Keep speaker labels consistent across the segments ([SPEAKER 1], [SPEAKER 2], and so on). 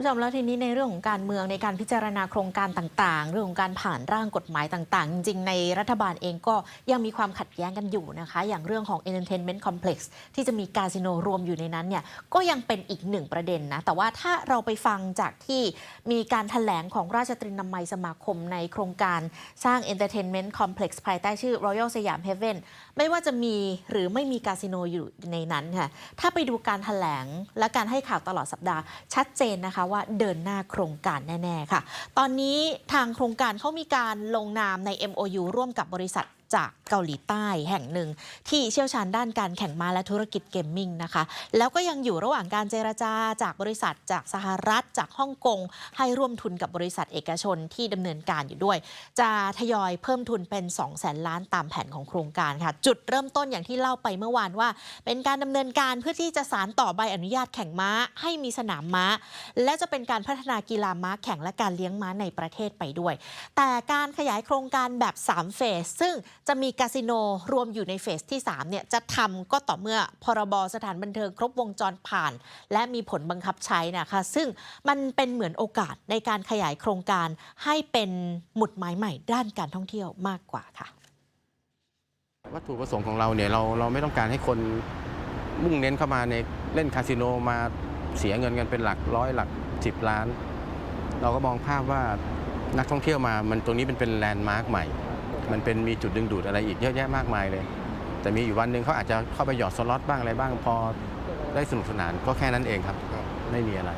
[SPEAKER 1] ผู้ชมแล้วทีนี้ในเรื่องของการเมืองในการพิจารณาโครงการต่างๆ เรื่องของการผ่านร่างกฎหมายต่างๆ จริงๆ ในรัฐบาลเองก็ยังมีความขัดแย้งกันอยู่นะคะ อย่างเรื่องของ Entertainment Complex ที่จะมีคาสิโนรวมอยู่ในนั้นเนี่ยก็ยังเป็นอีกหนึ่งประเด็นนะ แต่ว่าถ้าเราไปฟังจากที่มีการถแถลงของราชตรีนามัยสมาคมในโครงการสร้าง Entertainment Complex ภายใต้ชื่อ Royal สยาม Heaven ไม่ว่าจะมีหรือไม่มีคาสิโนอยู่ในนั้นค่ะ ถ้าไปดูการถแถลงและการให้ข่าวตลอดสัปดาห์ ชัดเจนนะคะว่าเดินหน้าโครงการแน่ ๆ ค่ะ ตอนนี้ทางโครงการเขามีการลงนามใน MOU ร่วมกับบริษัทจาก เกาหลีใต้แห่งหนึ่ง ที่เชี่ยวชาญด้านการแข่งม้าและธุรกิจเกมมิ่งนะคะ แล้วก็ยังอยู่ระหว่างการเจรจาจากบริษัทจากสหรัฐจากฮ่องกง ให้ร่วมทุนกับบริษัทเอกชนที่ดำเนินการอยู่ด้วย จะทยอยเพิ่มทุนเป็น 2 0 0แสนล้านตามแผนของโครงการค่ะ จุดเริ่มต้นอย่างที่เล่าไปเมื่อวานว่า เป็นการดำเนินการเพื่อที่จะสารต่อใบอนุญาตแข่งม้า ให้มีสนามม้า และจะเป็นการพัฒนากีฬาม้าแข่งและการเลี้ยงม้าในประเทศไปด้วย แต่การขยายโครงการแบบ3เฟสซึ่งจะมีคาสิโนรวมอยู่ในเฟสที่3เนี่ยจะทำก็ต่อเมื่อพรบสถานบันเทิงครบวงจรผ่าน และมีผลบังคับใช้นะคะซึ่งมันเป็นเหมือนโอกาสในการขยายโครงการให้เป็นหมุดหมายใหม่ด้านการท่องเที่ยวมากกว่าค่ะ
[SPEAKER 2] วัตถุประสงค์ของเราเนี่ยเราเราไม่ต้องการให้คนมุ่งเน้นเข้ามาในเล่นคาสิโนมาเสียเงินกันเป็นหลักร้อยหลักสิบล้าน เราก็มองภาพว่านักท่องเที่ยวมา มันตรงนี้เป็นเป็นแลนด์มาร์คใหม่ มันเป็นมีจุดดึงดูดอะไรอีกเยอะแยะมากมายเลย แต่มีอยู่วันหนึ่งเขาอาจจะเข้าไปหยอดสล็อตบ้างอะไรบ้างพอได้สนุกสนานก็แค่นั้นเองครับ ไม่มีอะไร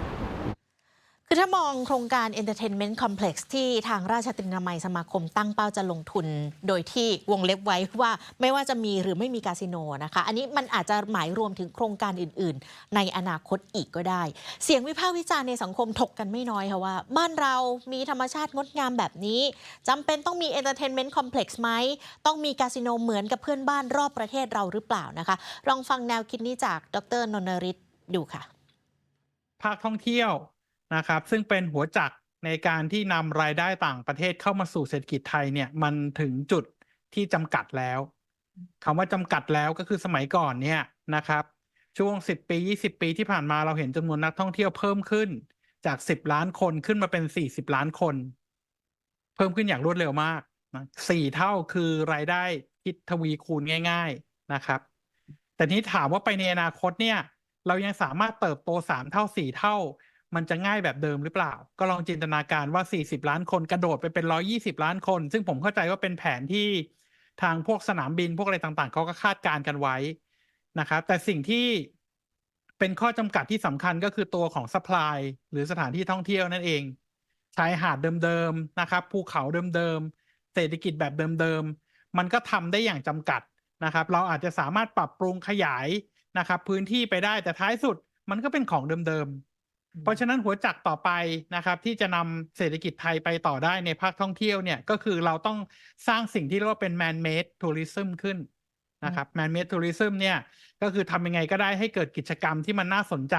[SPEAKER 1] คือถ้ามองโครงการ Entertainment Complex ที่ทางราชตรีนามัยสมาคมตั้งเป้าจะลงทุน โดยที่วงเล็บไว้ว่าไม่ว่าจะมีหรือไม่มีคาสิโนนะคะ อันนี้มันอาจจะหมายรวมถึงโครงการอื่น ๆ ในอนาคตอีกก็ได้ เสียงวิพากษ์วิจารณ์ในสังคมถกกันไม่น้อยค่ะว่า บ้านเรามีธรรมชาติงดงามแบบนี้จำเป็นต้องมี Entertainment Complex ไหม ต้องมีคาสิโนเหมือนกับเพื่อนบ้านรอบประเทศเราหรือเปล่านะคะ ลองฟังแนวคิดนี้จากดรนนริศดูค่ะ
[SPEAKER 3] ภาคท่องเที่ยว นะครับ ซึ่งเป็นหัวจักรในการที่นำรายได้ต่างประเทศเข้ามาสู่เศรษฐกิจไทยเนี่ยมันถึงจุดที่จำกัดแล้วคำว่าจำกัดแล้วก็คือสมัยก่อนเนี่ยนะครับ ช่วง 10 ปี 20 ปีที่ผ่านมาเราเห็นจำนวนนักท่องเที่ยวเพิ่มขึ้นจาก 10 ล้านคนขึ้นมาเป็น 40 ล้านคน เพิ่มขึ้นอย่างรวดเร็วมากนะสี่เท่าคือรายได้คิดทวีคูณง่าย ๆนะครับ แต่นี้ถามว่าไปในอนาคตเนี่ย เรายังสามารถเติบโตสามเท่าสี่เท่า มันจะง่ายแบบเดิมหรือเปล่า ก็ลองจินตนาการว่า 40 ล้านคนกระโดดไปเป็น 120 ล้านคน ซึ่งผมเข้าใจว่าเป็นแผนที่ทางพวกสนามบินพวกอะไรต่างๆ เขาก็คาดการณ์กันไว้นะครับ แต่สิ่งที่เป็นข้อจำกัดที่สำคัญก็คือตัวของ supply หรือสถานที่ท่องเที่ยวนั่นเอง ชายหาดเดิมๆนะครับ ภูเขาเดิมๆ เศรษฐกิจแบบเดิมๆ มันก็ทำได้อย่างจำกัดนะครับ เราอาจจะสามารถปรับปรุงขยายนะครับ พื้นที่ไปได้แต่ท้ายสุดมันก็เป็นของเดิมๆ เพราะฉะนั้นหัวจักรต่อไปนะครับ ที่จะนำเศรษฐกิจไทยไปต่อได้ในภาคท่องเที่ยวเนี่ยก็คือเราต้องสร้างสิ่งที่เรียกว่าเป็น man made tourism ขึ้นนะครับ man made tourism เนี่ยก็คือทำยังไงก็ได้ให้เกิดกิจกรรมที่มันน่าสนใจ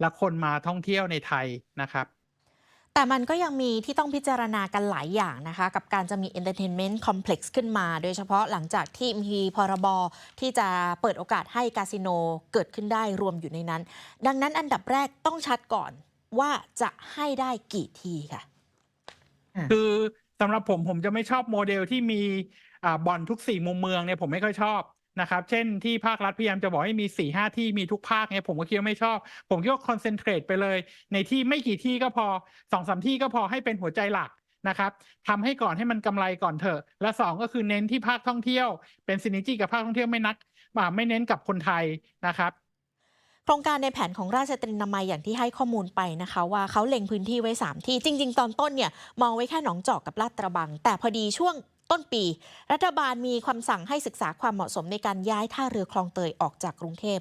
[SPEAKER 3] และคนมาท่องเที่ยวในไทยนะครับ
[SPEAKER 1] แต่มันก็ยังมีที่ต้องพิจารณากันหลายอย่างนะคะ กับการจะมี Entertainment Complex ขึ้นมา โดยเฉพาะหลังจากที่มีพรบที่จะเปิดโอกาสให้คาสิโนเกิดขึ้นได้รวมอยู่ในนั้น ดังนั้นอันดับแรกต้องชัดก่อนว่าจะให้ได้กี่ที่ค่ะ
[SPEAKER 3] คือสำหรับผมผมจะไม่ชอบโมเดลที่มีอ่าบ่อนทุกสี่มุมเมืองเนี่ยผมไม่ค่อยชอบ นะครับ เช่นที่ภาครัฐพยายามจะบอกให้มีสี่ห้าที่มีทุกภาคเนี่ยผมก็คิดว่าไม่ชอบ ผมคิดว่าคอนเซนเทรตไปเลย ในที่ไม่กี่ที่ก็พอสองสามที่ก็พอให้เป็นหัวใจหลักนะครับทำให้ก่อนให้มันกำไรก่อนเถอะ และสองก็คือเน้นที่ภาคท่องเที่ยว เป็นซินิจีกับภาคท่องเที่ยวไม่นักอ่าไม่เน้นกับคนไทยนะครับ
[SPEAKER 1] โครงการในแผนของราชตรีนามัยอย่างที่ให้ข้อมูลไปนะคะ ว่าเขาเล็งพื้นที่ไว้ 3 ที่จริง ๆ ตอนต้นเนี่ยมองไว้แค่หนองจอกกับลาดตระบัง แต่พอดีช่วง ต้นปี รัฐบาลมีคำสั่งให้ศึกษาความเหมาะสมในการย้ายท่าเรือคลองเตยออกจากกรุงเทพ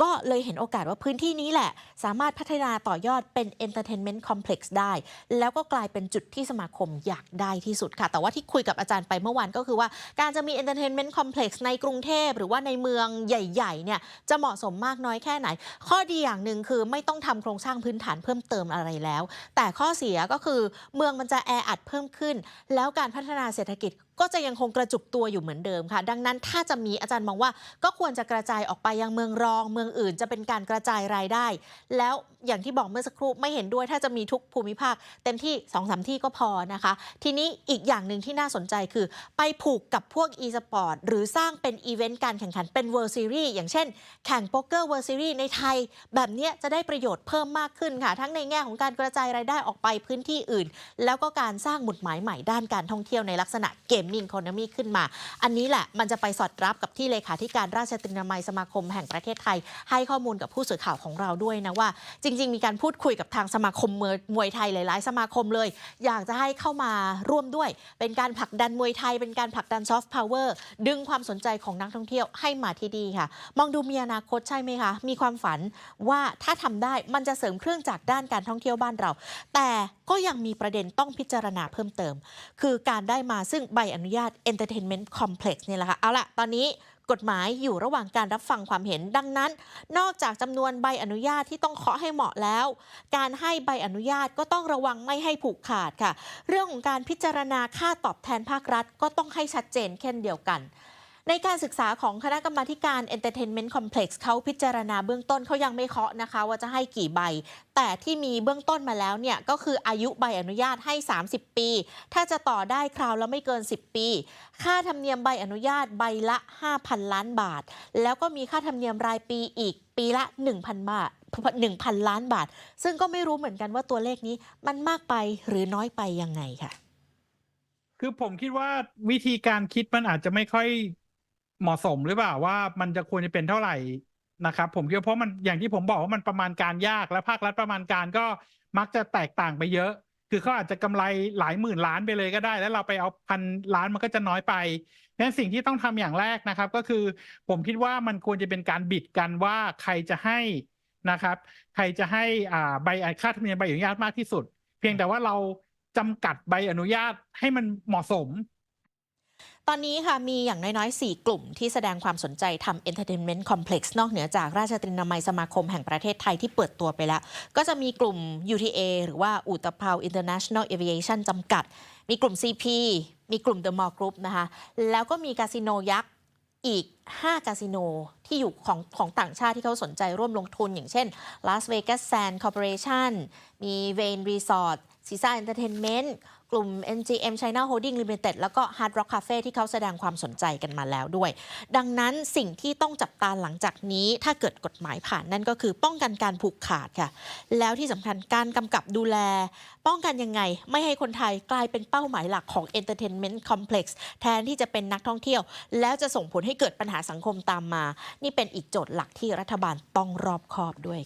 [SPEAKER 1] ก็เลยเห็นโอกาสว่าพื้นที่นี้แหละ สามารถพัฒนาต่อยอดเป็น Entertainment Complex ได้ แล้วก็กลายเป็นจุดที่สมาคมอยากได้ที่สุดค่ะ แต่ว่าที่คุยกับอาจารย์ไปเมื่อวานก็คือว่า การจะมี Entertainment Complex ในกรุงเทพ หรือว่าในเมืองใหญ่ๆเนี่ยจะเหมาะสมมากน้อยแค่ไหน ข้อดีอย่างหนึ่งคือไม่ต้องทำโครงสร้างพื้นฐานเพิ่มเติมอะไรแล้ว แต่ข้อเสียก็คือเมืองมันจะแออัดเพิ่มขึ้น แล้วการพัฒนาเศรษฐกิจ ก็จะยังคงกระจุกตัวอยู่เหมือนเดิมค่ะ ดังนั้นถ้าจะมีอาจารย์มองว่า ก็ควรจะกระจายออกไปยังเมืองรอง เมืองอื่นจะเป็นการกระจายรายได้ แล้วอย่างที่บอกเมื่อสักครู่ไม่เห็นด้วย ถ้าจะมีทุกภูมิภาค เต็มที่2อสที่ก็พอนะคะ ทีนี้อีกอย่างหนึ่งที่น่าสนใจคือ ไปผูกกับพวก e-sport หรือสร้างเป็นอีเวนต์การแข่งขันเป็น World Series อย่างเช่น แข่งโป๊กเกอร์ World Series ในไทย แบบเนี้ยจะได้ประโยชน์เพิ่มมากขึ้นค่ะ ทั้งในแง่ของการกระจายรายได้ออกไปพื้นที่อื่น แล้วก็การสร้างหมุดหมายใหม่ด้านการท่องเที่ยวในลักษณะเกมมิ่ง o n o m y ขึ้นมา อันนี้แหละมันจะไปสอดรับกับที่เลขาธิการราชตรีนามัยสมาคมแห่งประเทศไทย ให้ข้อมูลกับผู้สื่อข่าวของเราด้วยนะว่า จริง ๆ มีการพูดคุยกับทางสมาคมมวยไทยหลาย ๆ สมาคมเลย อยากจะให้เข้ามาร่วมด้วย เป็นการผลักดันมวยไทย เป็นการผลักดันซอฟต์พาวเวอร์ดึงความสนใจของนักท่องเที่ยวให้มาที่ดีค่ะ มองดูมีอนาคตใช่ไหมคะ มีความฝันว่าถ้าทำได้มันจะเสริมเครื่องจากรด้านการท่องเที่ยวบ้านเรา แต่ ก็ยังมีประเด็นต้องพิจารณาเพิ่มเติม คือการได้มาซึ่งใบอนุญาต Entertainment Complex เนี่ยแหละค่ะ เอาละตอนนี้กฎหมายอยู่ระหว่างการรับฟังความเห็นดังนั้น นอกจากจำนวนใบอนุญาตที่ต้องเคาะให้เหมาะแล้ว การให้ใบอนุญาตก็ต้องระวังไม่ให้ผูกขาดค่ะ เรื่องของการพิจารณาค่าตอบแทนภาครัฐก็ต้องให้ชัดเจนเช่นเดียวกัน ในการศึกษาของคณะกรรมาการ Entertainment Complex เขาพิจารณาเบื้องต้นเขายังไม่เคาะนะคะ ว่าจะให้กี่ใบ แต่ที่มีเบื้องต้นมาแล้วเนี่ยก็คืออายุใบอนุญาตให้ 30 ปี ถ้าจะต่อได้คราวแล้วไม่เกิน 10 ปี ค่าธรรมเนียมใบอนุญาตใบละ 5,000 ล้านบาท แล้วก็มีค่าธรรมเนียมรายปีอีกปีละ 1,000 บาท 1,000 ล้านบาท ซึ่งก็ไม่รู้เหมือนกันว่าตัวเลขนี้มันมากไปหรือน้อยไปยังไงค่ะ
[SPEAKER 3] คือผมคิดว่าวิธีการคิดมันอาจจะไม่ค่อย เหมาะสมหรือเปล่าว่ามันจะควรจะเป็นเท่าไหร่นะครับ ผมคิดว่าเพราะมันอย่างที่ผมบอกว่ามันประมาณการยากและภาครัฐประมาณการก็มักจะแตกต่างไปเยอะ คือเขาอาจจะกำไรหลายหมื่นล้านไปเลยก็ได้ แล้วเราไปเอาพันล้านมันก็จะน้อยไปนั้นสิ่งที่ต้องทำอย่างแรกนะครับ ก็คือผมคิดว่ามันควรจะเป็นการบิดกันว่าใครจะให้นะครับ ใครจะให้อ่าใบค่าธรรมเนียมใบอนุญาตมากที่สุด เพียงแต่ว่าเราจำกัดใบอนุญาตให้มันเหมาะสม
[SPEAKER 1] ตอนนี้ค่ะมีอย่างน้อยๆ 4 กลุ่มที่แสดงความสนใจทำ Entertainment Complex นอกเหนือจากราชตรีนามัยสมาคมแห่งประเทศไทยที่เปิดตัวไปแล้ว ก็จะมีกลุ่ม UTA หรือว่าอุตภาว International Aviation จำกัด มีกลุ่ม CP มีกลุ่ม The Mall Group นะคะ แล้วก็มีคาสิโนยักษ์อีก 5 คาสิโนที่อยู่ของของต่างชาติที่เขาสนใจร่วมลงทุน อย่างเช่น Las Vegas Sands Corporation มี Vain Resort c i s a Entertainment กลุ่ม NGM China Holding Limited แล้วก็ Hard Rock Cafe ที่เขาแสดงความสนใจกันมาแล้วด้วย ดังนั้นสิ่งที่ต้องจับตาหลังจากนี้ ถ้าเกิดกฎหมายผ่านนั่นก็คือป้องกันการผูกขาดค่ะ แล้วที่สำคัญการกำกับดูแล ป้องกันยังไง ไม่ให้คนไทยกลายเป็นเป้าหมายหลักของ Entertainment Complex แทนที่จะเป็นนักท่องเที่ยว แล้วจะส่งผลให้เกิดปัญหาสังคมตามมา นี่เป็นอีกโจทย์หลักที่รัฐบาลต้องรอบคอบด้วย